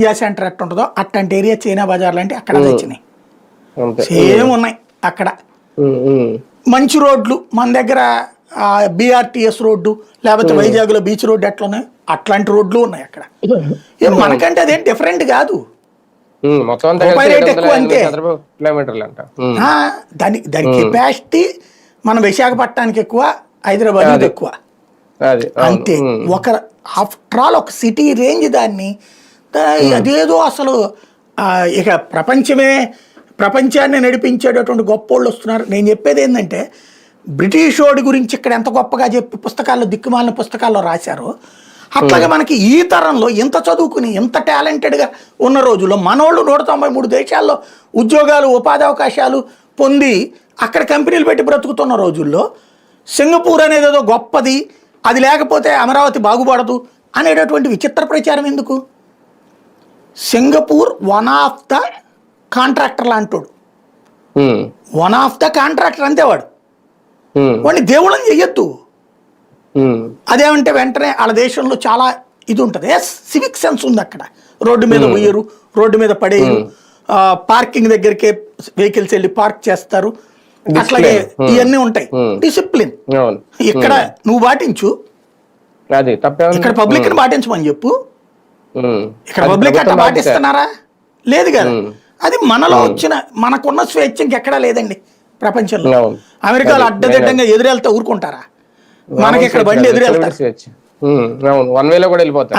India centre ఎట్ట ఉంటుందో అట్లాంటి ఏరియా చైనా బజార్ లాంటి అక్కడ తెచ్చినాయి. సేమ్ ఉన్నాయి అక్కడ. మంచి రోడ్లు మన దగ్గర బీఆర్టీఎస్ రోడ్డు లేకపోతే వైజాగ్లో బీచ్ రోడ్డు ఎట్లా ఉన్నాయి? అట్లాంటి రోడ్లు ఉన్నాయి అక్కడ. మనకంటే అదేం డిఫరెంట్ కాదు. దాని దాని కెపాసిటీ మన విశాఖపట్నానికి ఎక్కువ హైదరాబాద్ ఎక్కువ. అంతే. ఒక ఆఫ్టర్ ఆల్ ఒక సిటీ రేంజ్ దాన్ని అదేదో అసలు ఇక ప్రపంచమే ప్రపంచాన్ని నడిపించేటటువంటి గొప్పోళ్ళు వస్తున్నారు. నేను చెప్పేది ఏంటంటే బ్రిటిష్ వాడి గురించి ఇక్కడ ఎంత గొప్పగా చెప్పి పుస్తకాల్లో దిక్కుమాలిన పుస్తకాల్లో రాశారో అట్లాగే మనకి ఈ తరంలో ఇంత చదువుకుని ఇంత టాలెంటెడ్గా ఉన్న రోజుల్లో మనోళ్ళు నూట తొంభై మూడు దేశాల్లో ఉద్యోగాలు ఉపాధి అవకాశాలు పొంది అక్కడ కంపెనీలు పెట్టి బ్రతుకుతున్న రోజుల్లో సింగపూర్ అనేది ఏదో గొప్పది అది లేకపోతే అమరావతి బాగుపడదు అనేటటువంటి విచిత్ర ప్రచారం ఎందుకు? Singapore one of the contractor లాంటోడు. One of the contractor అంతే వాడు. ఉమ్, వాడిని దేవుళ్ళని చెయ్యొద్దు. అదేమంటే వెంటనే వాళ్ళ దేశంలో చాలా ఇది ఉంటుంది. ఎస్ సివిక్ సెన్స్ ఉంది అక్కడ. రోడ్డు మీద పోయరు రోడ్డు మీద పడేయరు. పార్కింగ్ దగ్గరికే వెహికల్స్ వెళ్ళి పార్క్ చేస్తారు. అట్లాగే ఇవన్నీ ఉంటాయి. డిసిప్లిన్ ఇక్కడ నువ్వు పాటించు. ఇక్కడ పబ్లిక్ని పాటించమని చెప్పు. ఇక్కడ పబ్లిక్ అట్లా. పాటిస్తున్నారా? లేదు కదా. అది మనలో వచ్చిన మనకున్న స్వేచ్ఛ ఇంకెక్కడా లేదండి ప్రపంచంలో. అమెరికాలో అడ్డదిడ్డంగా ఎదురెళ్తే ఊరుకుంటారా? మనకి ఇక్కడ బండి ఎదురెళ్తారు వన్ వేలో కూడా వెళ్ళిపోతారు